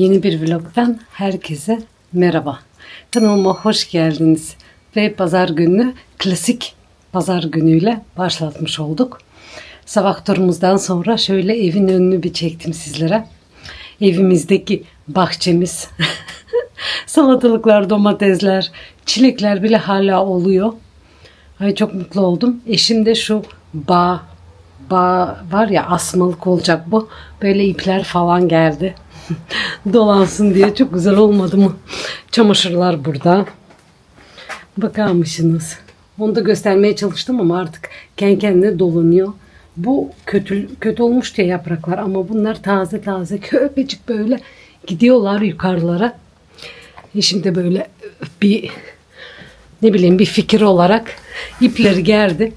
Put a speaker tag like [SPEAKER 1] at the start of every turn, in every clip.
[SPEAKER 1] Yeni bir vlogdan herkese merhaba. Kanalıma hoş geldiniz. Ve pazar günü klasik pazar günüyle başlatmış olduk. Sabah turumuzdan sonra şöyle evin önünü bir çektim sizlere. Evimizdeki bahçemiz, salatalıklar, domatesler, çilekler bile hala oluyor. Ay çok mutlu oldum. Eşim de şu bağ, bağ var ya asmalık olacak bu. Böyle ipler falan geldi. Dolansın diye çok güzel olmadı mı? Çamaşırlar burada. Bakar mısınız? Onu da göstermeye çalıştım ama artık kendi kendine dolanıyor. Bu kötü kötü olmuş diye yapraklar ama bunlar taze taze köpecik böyle gidiyorlar yukarılara. Eşim de böyle bir ne bileyim bir fikir olarak ipleri gerdi.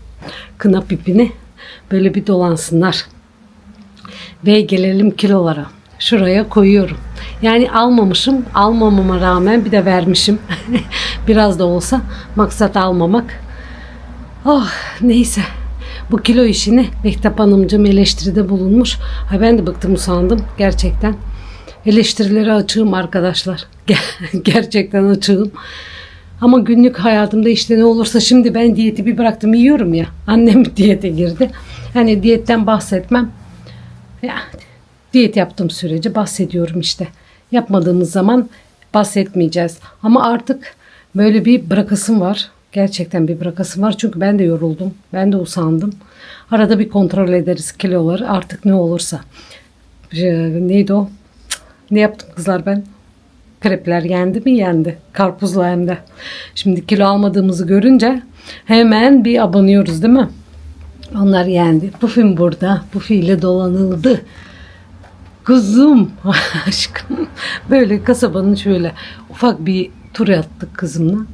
[SPEAKER 1] Kınap ipini böyle bir dolansınlar. Ve gelelim kilolara. Şuraya koyuyorum. Yani almamışım. Almamama rağmen bir de vermişim. Biraz da olsa maksat almamak. Oh neyse. Bu kilo işini Mehtap Hanımcığım eleştiride bulunmuş. Ha ben de bıktım usandım gerçekten. Eleştirilere açığım arkadaşlar. gerçekten açığım. Ama günlük hayatımda işte ne olursa şimdi ben diyeti bir bıraktım yiyorum ya. Annem diyete girdi. Hani diyetten bahsetmem. Ya, diyet yaptığım sürece bahsediyorum işte. Yapmadığımız zaman bahsetmeyeceğiz. Ama artık böyle bir bırakasım var. Gerçekten bir bırakasım var. Çünkü ben de yoruldum. Ben de usandım. Arada bir kontrol ederiz kiloları. Artık ne olursa. Ee, neydi o? Ne yaptım kızlar ben? Krepler yendi mi? Yendi. Karpuzla hem de. Şimdi kilo almadığımızı görünce hemen bir abanıyoruz değil mi? Onlar yendi. Pufim burada. Pufi ile dolanıldı. Kızım aşkım. Böyle kasabanın şöyle ufak bir tur attık kızımla.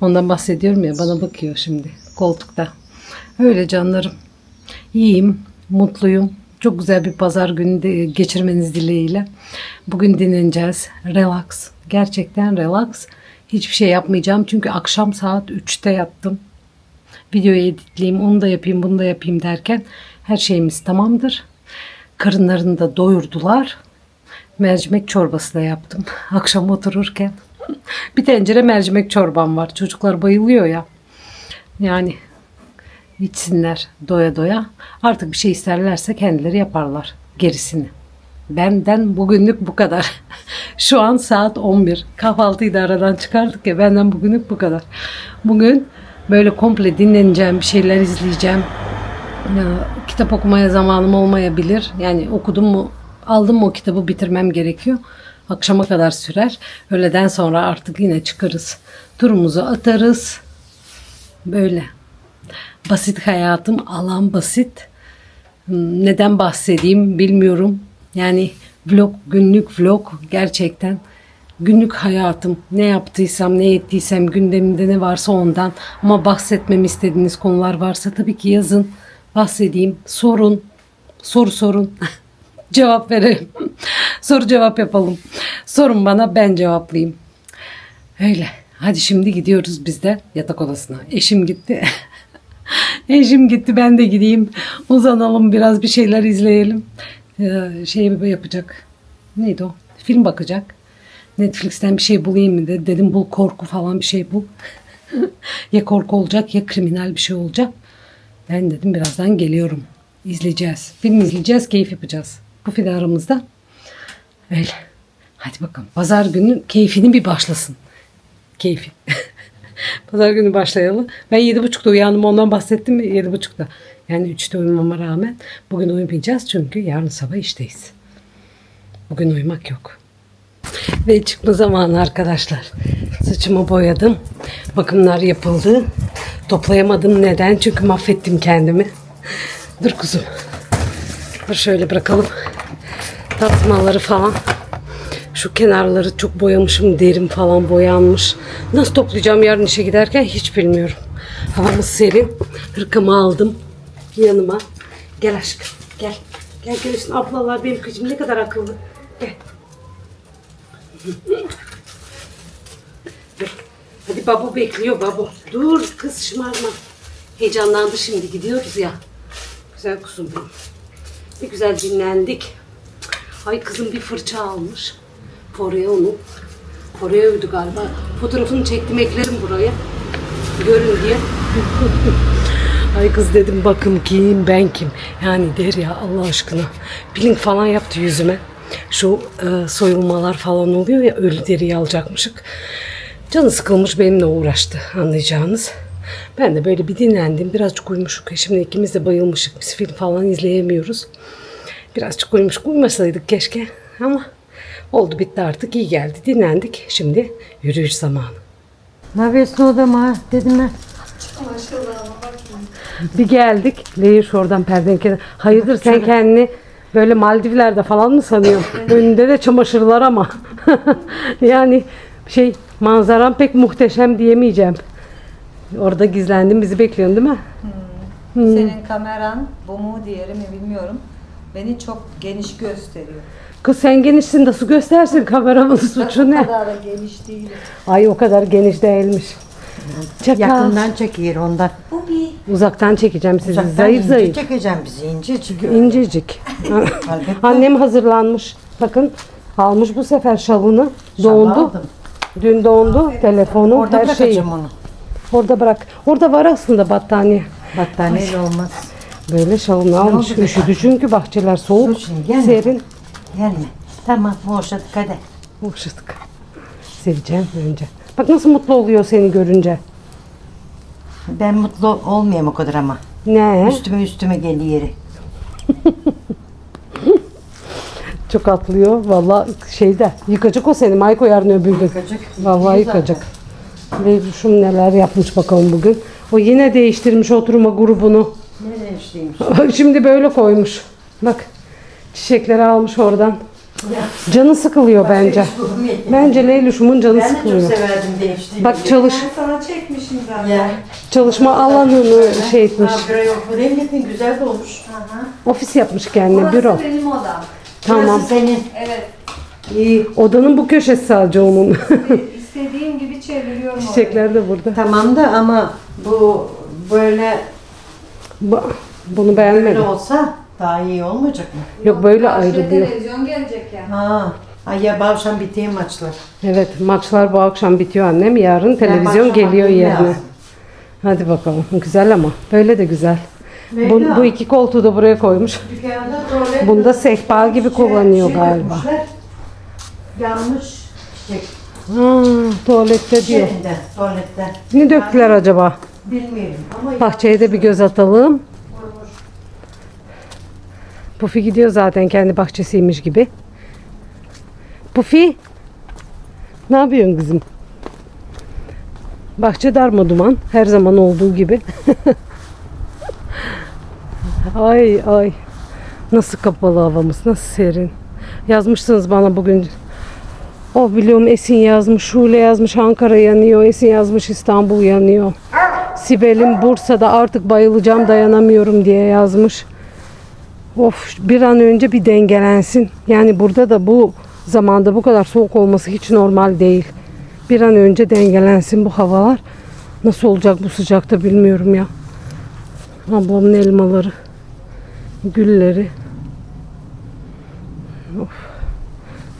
[SPEAKER 1] Ondan bahsediyorum ya bana bakıyor şimdi koltukta. Öyle canlarım. İyiyim, mutluyum. Çok güzel bir pazar günü de geçirmeniz dileğiyle. Bugün dinleneceğiz. Relax. Gerçekten relax. Hiçbir şey yapmayacağım çünkü akşam saat 3'te yattım. Videoyu editleyeyim, onu da yapayım, bunu da yapayım derken her şeyimiz tamamdır. Karınlarını da doyurdular. Mercimek çorbası da yaptım akşam otururken. Bir tencere mercimek çorbam var. Çocuklar bayılıyor ya. Yani içsinler doya doya. Artık bir şey isterlerse kendileri yaparlar gerisini. Benden bugünlük bu kadar. Şu an saat 11. Kahvaltıyı da aradan çıkardık ya benden bugünlük bu kadar. Bugün böyle komple dinleneceğim, bir şeyler izleyeceğim. Kitap okumaya zamanım olmayabilir. Yani okudum mu, aldım mı o kitabı bitirmem gerekiyor. Akşama kadar sürer. Öğleden sonra artık yine çıkarız. Turumuzu atarız. Böyle. Basit hayatım, alan basit. Neden bahsedeyim bilmiyorum. Yani vlog, günlük vlog gerçekten günlük hayatım. Ne yaptıysam, ne ettiysem, gündemimde ne varsa ondan. Ama bahsetmemi istediğiniz konular varsa tabii ki yazın. Bahsedeyim, sorun, soru sorun. cevap verelim. Soru cevap yapalım. Sorun bana ben cevaplayayım. Öyle. Hadi şimdi gidiyoruz biz de yatak odasına. Eşim gitti. Eşim gitti ben de gideyim. Uzanalım biraz bir şeyler izleyelim. Ee, şey yapacak. Neydi o? Film bakacak. Netflix'ten bir şey bulayım mı de. Dedim bul korku falan bir şey bul. ya korku olacak ya kriminal bir şey olacak. Ben dedim birazdan geliyorum. İzleyeceğiz. Film izleyeceğiz, keyif yapacağız. Bu film aramızda. Öyle. Hadi bakalım. Pazar günü keyfini bir başlasın. Keyfi. Pazar günü başlayalım. Ben yedi buçukta uyandım. Ondan bahsettim mi? Yedi buçukta. Yani üçte uyumama rağmen bugün uyumayacağız. Çünkü yarın sabah işteyiz. Bugün uyumak yok. Ve çıkma zamanı arkadaşlar. Saçımı boyadım. Bakımlar yapıldı. Toplayamadım. Neden? Çünkü mahvettim kendimi. Dur kuzum. Dur şöyle bırakalım. Tasmaları falan. Şu kenarları çok boyamışım. Derim falan boyanmış. Nasıl toplayacağım yarın işe giderken hiç bilmiyorum. Havamız serin. Hırkamı aldım yanıma. Gel aşkım. Gel. Gel gelirsin. Ablalar benim kızım ne kadar akıllı. Gel. Hadi babu bekliyor babu. Dur kız şımarma. Heyecanlandı şimdi gidiyoruz ya. Güzel kuzum benim. Bir güzel dinlendik. Ay kızım bir fırça almış. Oraya onu. Oraya övdü galiba. Fotoğrafını çektim eklerim buraya. Görün diye. Ay kız dedim bakın kim ben kim. Yani der ya Allah aşkına. Peeling falan yaptı yüzüme. Şu e, soyulmalar falan oluyor ya ölü deriyi alacakmışık. Canı sıkılmış benimle uğraştı anlayacağınız. Ben de böyle bir dinlendim. Birazcık uyumuşuk. Şimdi ikimiz de bayılmışık. Biz film falan izleyemiyoruz. Birazcık uyumuşuk. Uyumasaydık keşke. Ama oldu bitti artık. iyi geldi. Dinlendik. Şimdi yürüyüş zamanı.
[SPEAKER 2] Ne yapıyorsun odama dedim ben.
[SPEAKER 1] Bir geldik. Leyiş oradan perden. Hayırdır sen kendini böyle Maldivler'de falan mı sanıyorsun? Önünde de çamaşırlar ama. yani şey manzaran pek muhteşem diyemeyeceğim. Orada gizlendim bizi bekliyorsun değil mi?
[SPEAKER 2] Senin kameran bu mu diğeri mi bilmiyorum. Beni çok geniş gösteriyor.
[SPEAKER 1] Kız sen genişsin nasıl göstersin kameramın suçu
[SPEAKER 2] o
[SPEAKER 1] ne?
[SPEAKER 2] kadar da geniş değil.
[SPEAKER 1] Ay o kadar geniş değilmiş. Çakal.
[SPEAKER 3] Yakından çekiyor ondan.
[SPEAKER 2] Bu bir.
[SPEAKER 1] Uzaktan çekeceğim sizi.
[SPEAKER 3] Uzaktan
[SPEAKER 1] zayıf
[SPEAKER 3] ince
[SPEAKER 1] zayıf.
[SPEAKER 3] çekeceğim bizi ince çıkıyor.
[SPEAKER 1] İncecik. Annem hazırlanmış. Bakın almış bu sefer şalını.
[SPEAKER 3] Şal
[SPEAKER 1] Dondu.
[SPEAKER 3] aldım.
[SPEAKER 1] Dün dondu. Telefonu,
[SPEAKER 3] Orada
[SPEAKER 1] her şeyi.
[SPEAKER 3] bırakacağım onu.
[SPEAKER 1] Orada bırak. Orada var aslında battaniye.
[SPEAKER 3] Battaniyeyle olmaz.
[SPEAKER 1] Böyle şalını almış.
[SPEAKER 3] oldu?
[SPEAKER 1] Üşüdü çünkü bahçeler soğuk.
[SPEAKER 3] Dur şimdi, gelme.
[SPEAKER 1] Serin.
[SPEAKER 3] Gelme. Tamam boşadık hadi.
[SPEAKER 1] Boşadık. Seveceğim önce. Bak nasıl mutlu oluyor seni görünce.
[SPEAKER 3] Ben mutlu olmayayım o kadar ama.
[SPEAKER 1] Ne?
[SPEAKER 3] Üstüme üstüme geliyor.
[SPEAKER 1] Çok atlıyor. Valla şeyde. Yıkacak o seni. Mayko yarın öbür gün.
[SPEAKER 3] Yıkacak.
[SPEAKER 1] Vallahi
[SPEAKER 3] Yıkıyor
[SPEAKER 1] yıkacak. Ve şum neler yapmış bakalım bugün. O yine değiştirmiş oturma grubunu.
[SPEAKER 3] Nereye işleymiş?
[SPEAKER 1] Şimdi böyle koymuş. Bak. Çiçekleri almış oradan. Canı sıkılıyor bence. Bence Leylüş'ümün canı
[SPEAKER 3] Ben de çok
[SPEAKER 1] sıkılıyor.
[SPEAKER 3] severdim değiştiğini.
[SPEAKER 1] Bak çalış
[SPEAKER 2] Sana çekmişim zaten.
[SPEAKER 3] Ya.
[SPEAKER 1] çalışma alanını şey etmiş.
[SPEAKER 3] Ha, buraya yok. Bu rengetin güzel de olmuş.
[SPEAKER 1] Ofis yapmış kendine büro.
[SPEAKER 2] Burası benim odam.
[SPEAKER 1] Tamam.
[SPEAKER 3] Burası senin.
[SPEAKER 2] Evet.
[SPEAKER 3] İyi.
[SPEAKER 1] Odanın bu köşesi sadece onun.
[SPEAKER 2] İstediğim gibi çeviriyorum orayı.
[SPEAKER 1] Çiçekler de burada.
[SPEAKER 3] Tamam da ama bu böyle
[SPEAKER 1] Bu- Bunu
[SPEAKER 3] böyle
[SPEAKER 1] beğenmedim.
[SPEAKER 3] olsa daha iyi olmayacak mı?
[SPEAKER 1] Yok böyle
[SPEAKER 2] Karşıya
[SPEAKER 1] ayrılıyor.
[SPEAKER 2] televizyon gelecek ya.
[SPEAKER 3] Ha. Ay ya bu akşam bittiği maçlar.
[SPEAKER 1] Evet maçlar bu akşam bitiyor annem. Yarın televizyon
[SPEAKER 3] akşam
[SPEAKER 1] geliyor yerine.
[SPEAKER 3] lazım.
[SPEAKER 1] Hadi bakalım. Güzel ama. Böyle de güzel. Bu, bu iki koltuğu da buraya koymuş.
[SPEAKER 3] Dükkanda tuvalet
[SPEAKER 1] Bunda sehpa gibi kullanıyor
[SPEAKER 3] şey
[SPEAKER 1] galiba.
[SPEAKER 3] yapmışlar. Yanmış çiçek.
[SPEAKER 1] Ha, tuvalette diyor.
[SPEAKER 3] Yerinde, tuvalette.
[SPEAKER 1] Ne döktüler acaba?
[SPEAKER 3] Bilmiyorum ama
[SPEAKER 1] Bahçeye de bir göz atalım. Pufi gidiyor zaten kendi bahçesiymiş gibi. Pufi. Ne yapıyorsun kızım? Bahçe darma duman. Her zaman olduğu gibi. ay ay. Nasıl kapalı havamız. Nasıl serin. Yazmışsınız bana bugün. Oh biliyorum Esin yazmış. Şule yazmış. Ankara yanıyor. Esin yazmış. İstanbul yanıyor. Sibel'in Bursa'da artık bayılacağım dayanamıyorum diye yazmış. Of bir an önce bir dengelensin. Yani burada da bu zamanda bu kadar soğuk olması hiç normal değil. Bir an önce dengelensin bu havalar. Nasıl olacak bu sıcakta bilmiyorum ya. Ablamın elmaları, gülleri. Of.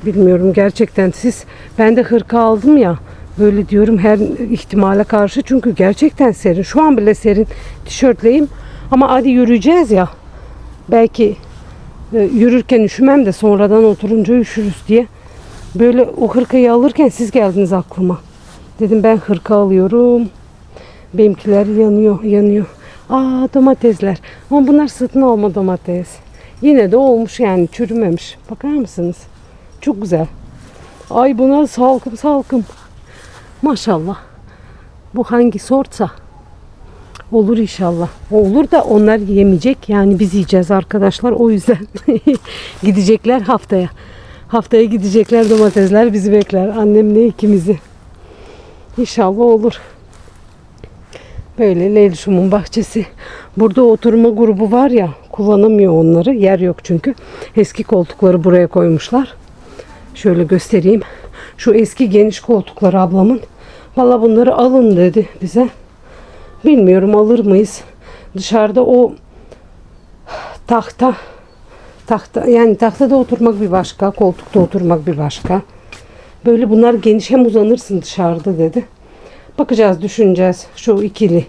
[SPEAKER 1] Bilmiyorum gerçekten siz. Ben de hırka aldım ya. Böyle diyorum her ihtimale karşı çünkü gerçekten serin. Şu an bile serin tişörtleyim. Ama hadi yürüyeceğiz ya. Belki e, yürürken üşümem de sonradan oturunca üşürüz diye. Böyle o hırkayı alırken siz geldiniz aklıma. Dedim ben hırka alıyorum. Benimkiler yanıyor, yanıyor. Aa domatesler. Ama bunlar satın alma domates. Yine de olmuş yani çürümemiş. Bakar mısınız? Çok güzel. Ay buna salkım salkım. Maşallah. Bu hangi sortsa. Olur inşallah. Olur da onlar yemeyecek. Yani biz yiyeceğiz arkadaşlar. O yüzden gidecekler haftaya. Haftaya gidecekler domatesler bizi bekler. Annemle ikimizi. İnşallah olur. Böyle Leylüşüm'ün bahçesi. Burada oturma grubu var ya kullanamıyor onları. Yer yok çünkü. Eski koltukları buraya koymuşlar. Şöyle göstereyim. Şu eski geniş koltuklar ablamın. Valla bunları alın dedi bize. Bilmiyorum alır mıyız. Dışarıda o tahta Tahta yani tahtada oturmak bir başka, koltukta oturmak bir başka. Böyle bunlar geniş hem uzanırsın dışarıda dedi. Bakacağız, düşüneceğiz. Şu ikili.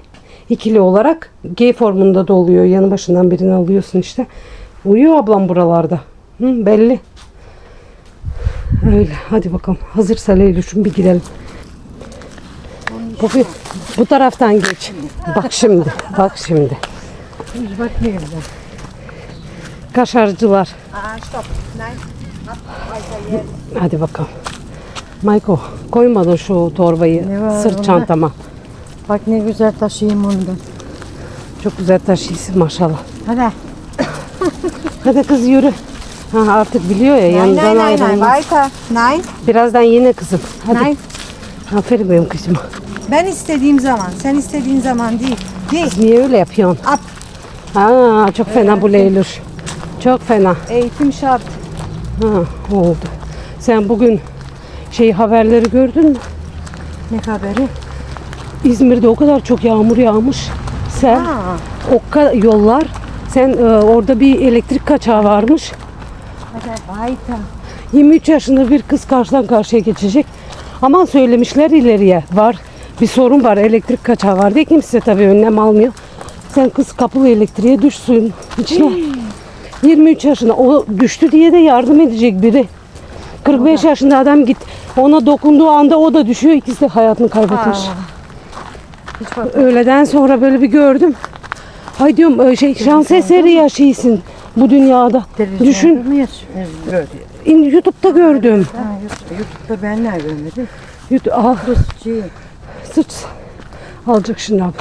[SPEAKER 1] ikili olarak G formunda da oluyor. Yanı başından birini alıyorsun işte. Uyuyor ablam buralarda. Hı, belli. Öyle. Hadi bakalım. Hazırsa Leylüş'üm bir gidelim. Bu, bu taraftan geç. Bak şimdi. Bak şimdi.
[SPEAKER 3] Bak ne güzel.
[SPEAKER 1] Kaşarcılar.
[SPEAKER 3] Nein.
[SPEAKER 1] Hadi bakalım. Mayko koymadın şu torbayı
[SPEAKER 3] Ne var
[SPEAKER 1] sırt
[SPEAKER 3] bunda?
[SPEAKER 1] çantama.
[SPEAKER 3] Bak ne güzel taşıyayım onu da.
[SPEAKER 1] Çok güzel taşıyorsun maşallah.
[SPEAKER 3] Hadi.
[SPEAKER 1] Hadi kız yürü. Ha, artık biliyor ya yanından ayrılmaz.
[SPEAKER 4] weiter. Nein,
[SPEAKER 1] Birazdan yine kızım. Hadi.
[SPEAKER 4] nein.
[SPEAKER 1] Aferin benim kızıma.
[SPEAKER 4] Ben istediğim zaman, sen istediğin zaman değil. Değil.
[SPEAKER 1] Niye öyle yapıyorsun?
[SPEAKER 4] Up.
[SPEAKER 1] Ha, çok fena bu Leylüş. Çok fena.
[SPEAKER 4] Eğitim şart.
[SPEAKER 1] Ha, oldu. Sen bugün şey haberleri gördün mü?
[SPEAKER 3] Ne haberi?
[SPEAKER 1] İzmir'de o kadar çok yağmur yağmış. Sen
[SPEAKER 3] Ha.
[SPEAKER 1] o kadar yollar. Sen e, orada bir elektrik kaçağı varmış.
[SPEAKER 3] Hadi weiter.
[SPEAKER 1] 23 yaşında bir kız karşıdan karşıya geçecek. Aman söylemişler ileriye var. Bir sorun var elektrik kaçağı var diye kimse tabii önlem almıyor. Sen kız kapılı elektriğe düş suyun içine. 23 yaşında o düştü diye de yardım edecek biri. 45 yaşında adam git. Ona dokunduğu anda o da düşüyor. İkisi de hayatını kaybetmiş.
[SPEAKER 3] Bak.
[SPEAKER 1] Öğleden sonra böyle bir gördüm. Ay diyorum şey şans eseri yaşıyorsun bu dünyada. Düşün. İn- YouTube'da gördüm.
[SPEAKER 3] Ha, YouTube- YouTube'da ben ne görmedim?
[SPEAKER 1] YouTube, ah,
[SPEAKER 3] Rusçu.
[SPEAKER 1] sıç. Alacak şimdi abi.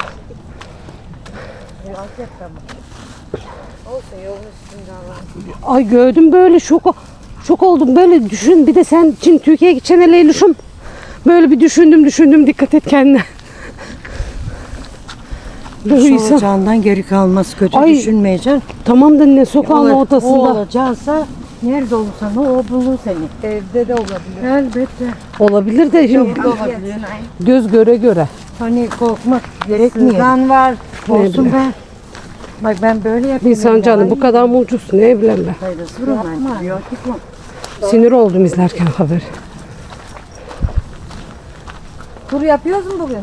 [SPEAKER 1] Ay gördüm böyle şok şok oldum böyle düşün bir de sen şimdi Türkiye'ye gideceksin Leylüş'üm. Böyle bir düşündüm düşündüm dikkat et kendine. İnsan-
[SPEAKER 3] Olacağından geri kalması kötü
[SPEAKER 1] Ay.
[SPEAKER 3] düşünmeyeceksin.
[SPEAKER 1] Tamam da ne sokağın
[SPEAKER 3] Olur, O
[SPEAKER 1] ortasında.
[SPEAKER 3] olacaksa nerede olursan o, o bulur seni.
[SPEAKER 4] Evde de olabilir.
[SPEAKER 3] Elbette.
[SPEAKER 1] Olabilir de şimdi
[SPEAKER 3] Olabilir.
[SPEAKER 1] göz göre göre.
[SPEAKER 3] Hani korkmak gerekmiyor.
[SPEAKER 4] Sızan var.
[SPEAKER 3] Olsun be. Bak ben böyle yapıyorum.
[SPEAKER 1] İnsan canı bu kadar mı ucuz ne ben.
[SPEAKER 3] Faydası var mı? Antibiyotik var.
[SPEAKER 1] Sinir oldum izlerken haberi.
[SPEAKER 4] Tur yapıyoruz mu bugün?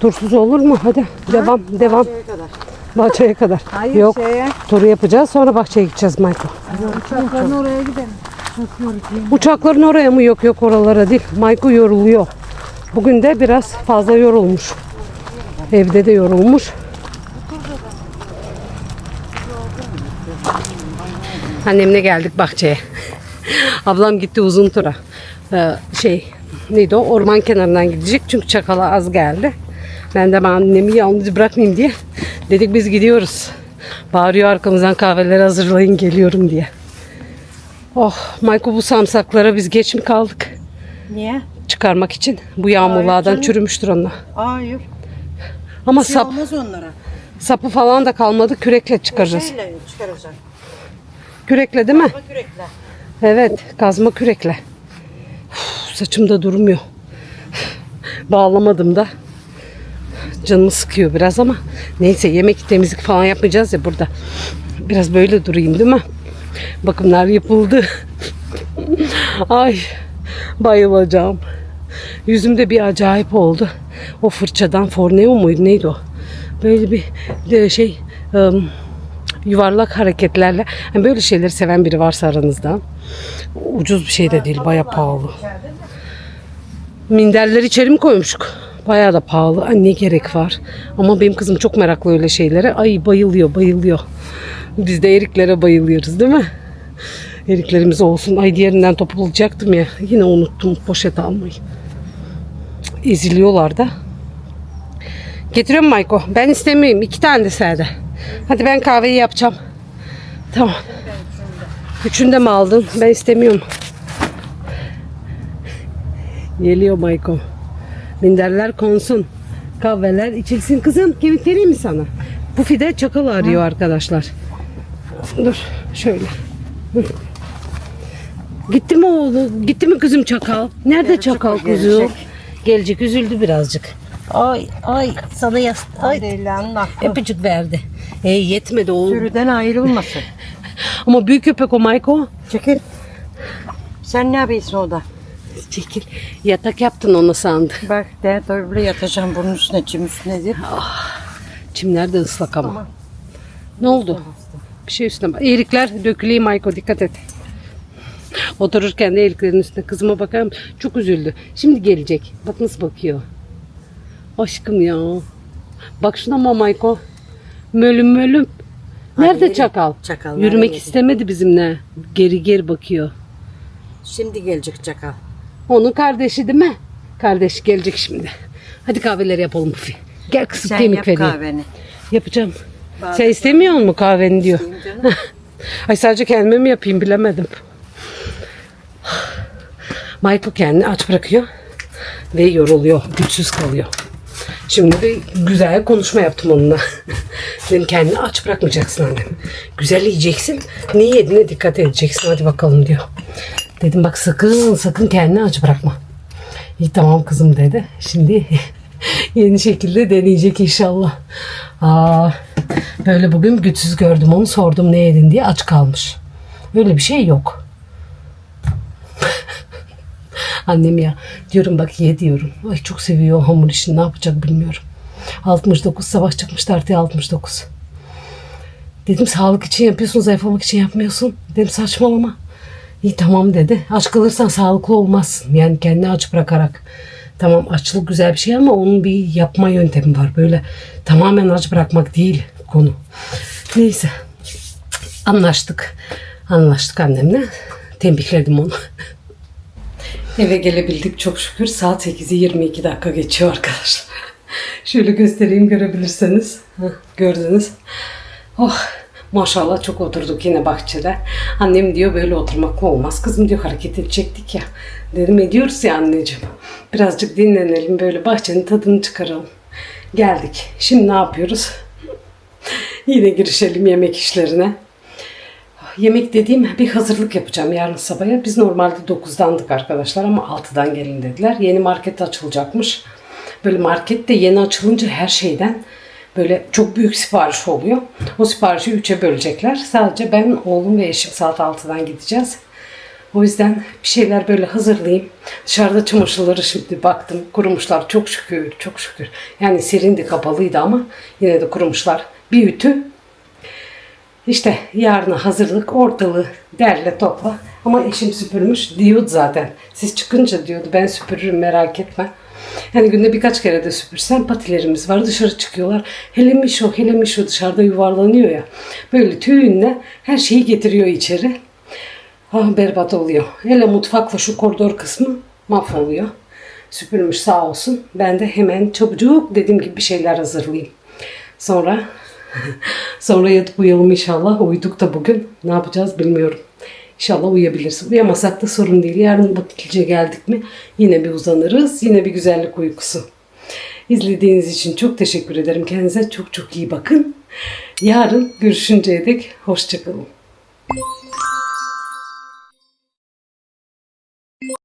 [SPEAKER 1] Tursuz olur mu? Hadi devam devam.
[SPEAKER 3] Şeye kadar.
[SPEAKER 1] Bahçeye kadar.
[SPEAKER 4] Hayır
[SPEAKER 1] Yok
[SPEAKER 4] şeye.
[SPEAKER 1] turu yapacağız sonra bahçeye gideceğiz Michael.
[SPEAKER 4] Uçakların oraya gidelim.
[SPEAKER 1] Uçakların oraya mı? Yok yok oralara değil. Michael yoruluyor. Bugün de biraz fazla yorulmuş. Evde de yorulmuş. Annemle geldik bahçeye. Ablam gitti uzun tura. Ee, şey neydi o orman kenarından gidecek çünkü çakala az geldi. Ben de annemi yalnız bırakmayayım diye dedik biz gidiyoruz. Bağırıyor arkamızdan kahveleri hazırlayın geliyorum diye. Oh Michael bu samsaklara biz geç mi kaldık
[SPEAKER 3] Niye?
[SPEAKER 1] çıkarmak için? Bu yağmurlardan çürümüştür onlar.
[SPEAKER 3] Hayır.
[SPEAKER 1] Ama
[SPEAKER 3] Bir şey
[SPEAKER 1] sap,
[SPEAKER 3] olmaz onlara.
[SPEAKER 1] sapı falan da kalmadı kürekle çıkaracağız.
[SPEAKER 3] Şeyle çıkaracaksın.
[SPEAKER 1] Kürekle değil mi?
[SPEAKER 3] Bak kürekle.
[SPEAKER 1] Evet kazma kürekle. Uf, saçım da durmuyor. Bağlamadım da. Canımı sıkıyor biraz ama neyse yemek temizlik falan yapmayacağız ya burada. Biraz böyle durayım değil mi? Bakımlar yapıldı. Ay bayılacağım. Yüzümde bir acayip oldu. O fırçadan forneo muydu neydi o? Böyle bir de şey ım, yuvarlak hareketlerle hani böyle şeyleri seven biri varsa aranızda ucuz bir şey de değil baya pahalı. Minderleri içeri mi koymuşuk? Baya da pahalı. Ay ne gerek var? Ama benim kızım çok meraklı öyle şeylere. Ay bayılıyor bayılıyor. Biz de eriklere bayılıyoruz değil mi? Eriklerimiz olsun. Ay diğerinden toplayacaktım ya. Yine unuttum poşet almayı. Eziliyorlar da. Getiriyorum Mayko. Ben istemiyorum. İki tane de sade. Hadi ben kahveyi yapacağım. Tamam. Üçünde mi aldın? Ben istemiyorum. Geliyor Mayko. Minderler konsun. Kahveler içilsin. Kızım kemik vereyim mi sana? Bu fide çakal arıyor arkadaşlar. Dur şöyle. Gitti mi oğlu? Gitti mi kızım çakal? Nerede çakal kuzu?
[SPEAKER 3] gelecek.
[SPEAKER 1] Gelecek üzüldü birazcık. Ay ay sana yas ay
[SPEAKER 3] Hadi anla.
[SPEAKER 1] öpücük verdi. E, yetmedi oğlum.
[SPEAKER 3] Sürüden ayrılmasın.
[SPEAKER 1] Ama büyük köpek o Mayko.
[SPEAKER 3] Çekil. Sen ne yapıyorsun orada?
[SPEAKER 1] Çekil. Yatak yaptın ona sandı.
[SPEAKER 3] Bak de böyle yatacağım bunun üstüne çim üstüne diye.
[SPEAKER 1] Çimler de ıslak ama. Ne oldu? Bir şey üstüne bak. Eğrikler döküleyim Mayko dikkat et. Otururken de eğriklerin üstüne kızıma bakarım. Çok üzüldü. Şimdi gelecek. Bak nasıl bakıyor. Aşkım ya. Bak şuna ama Mayko. Mölüm mölüm. Nerede
[SPEAKER 3] nereye?
[SPEAKER 1] çakal?
[SPEAKER 3] Çakal
[SPEAKER 1] Yürümek istemedi bizimle. Geri geri bakıyor.
[SPEAKER 3] Şimdi gelecek çakal.
[SPEAKER 1] Onun kardeşi değil mi? Kardeş gelecek şimdi. Hadi kahveleri yapalım Pufi. Gel
[SPEAKER 3] Sen
[SPEAKER 1] kemik
[SPEAKER 3] yap
[SPEAKER 1] vereyim.
[SPEAKER 3] kahveni.
[SPEAKER 1] Yapacağım. Sen istemiyor musun kahveni diyor.
[SPEAKER 3] İsteyeyim canım.
[SPEAKER 1] Ay sadece kendime mi yapayım bilemedim. Michael kendini aç bırakıyor ve yoruluyor, güçsüz kalıyor. Şimdi bir güzel konuşma yaptım onunla. Dedim kendini aç bırakmayacaksın annem. Güzel yiyeceksin. Ne yediğine dikkat edeceksin. Hadi bakalım diyor. Dedim bak sakın sakın kendini aç bırakma. İyi tamam kızım dedi. Şimdi yeni şekilde deneyecek inşallah. Aa, böyle bugün güçsüz gördüm onu sordum ne yedin diye aç kalmış. Öyle bir şey yok. Annem ya diyorum bak ye diyorum. Ay çok seviyor hamur işini ne yapacak bilmiyorum. 69 savaş çıkmış tartıya 69. Dedim sağlık için yapıyorsun zayıflamak için yapmıyorsun. Dedim saçmalama. İyi tamam dedi. Aç kalırsan sağlıklı olmazsın. Yani kendini aç bırakarak. Tamam açlık güzel bir şey ama onun bir yapma yöntemi var. Böyle tamamen aç bırakmak değil konu. Neyse. Anlaştık. Anlaştık annemle. Tembihledim onu. Eve gelebildik çok şükür. Saat 8'i 22 dakika geçiyor arkadaşlar. Şöyle göstereyim görebilirseniz. Heh, gördünüz. Oh maşallah çok oturduk yine bahçede. Annem diyor böyle oturmakla olmaz. Kızım diyor hareket edecektik ya. Dedim ediyoruz ya anneciğim. Birazcık dinlenelim böyle bahçenin tadını çıkaralım. Geldik. Şimdi ne yapıyoruz? Yine girişelim yemek işlerine. Yemek dediğim bir hazırlık yapacağım yarın sabaya. Biz normalde 9'dandık arkadaşlar ama 6'dan gelin dediler. Yeni market açılacakmış. Böyle market de yeni açılınca her şeyden böyle çok büyük sipariş oluyor. O siparişi 3'e bölecekler. Sadece ben, oğlum ve eşim saat 6'dan gideceğiz. O yüzden bir şeyler böyle hazırlayayım. Dışarıda çamaşırları şimdi baktım. Kurumuşlar çok şükür, çok şükür. Yani serindi, kapalıydı ama yine de kurumuşlar. Bir ütü işte yarına hazırlık ortalığı derle topla. Ama eşim süpürmüş diyordu zaten. Siz çıkınca diyordu ben süpürürüm merak etme. Yani günde birkaç kere de süpürsem patilerimiz var dışarı çıkıyorlar. Hele mişo hele mişo dışarıda yuvarlanıyor ya. Böyle tüyünle her şeyi getiriyor içeri. Ah berbat oluyor. Hele mutfakla şu koridor kısmı mahvoluyor. Süpürmüş sağ olsun. Ben de hemen çabucuk dediğim gibi bir şeyler hazırlayayım. Sonra Sonra yatıp uyuyalım inşallah. Uyuduk da bugün. Ne yapacağız bilmiyorum. İnşallah uyuyabiliriz. Uyamasak da sorun değil. Yarın vakitlice geldik mi yine bir uzanırız. Yine bir güzellik uykusu. İzlediğiniz için çok teşekkür ederim. Kendinize çok çok iyi bakın. Yarın görüşünceye dek hoşçakalın.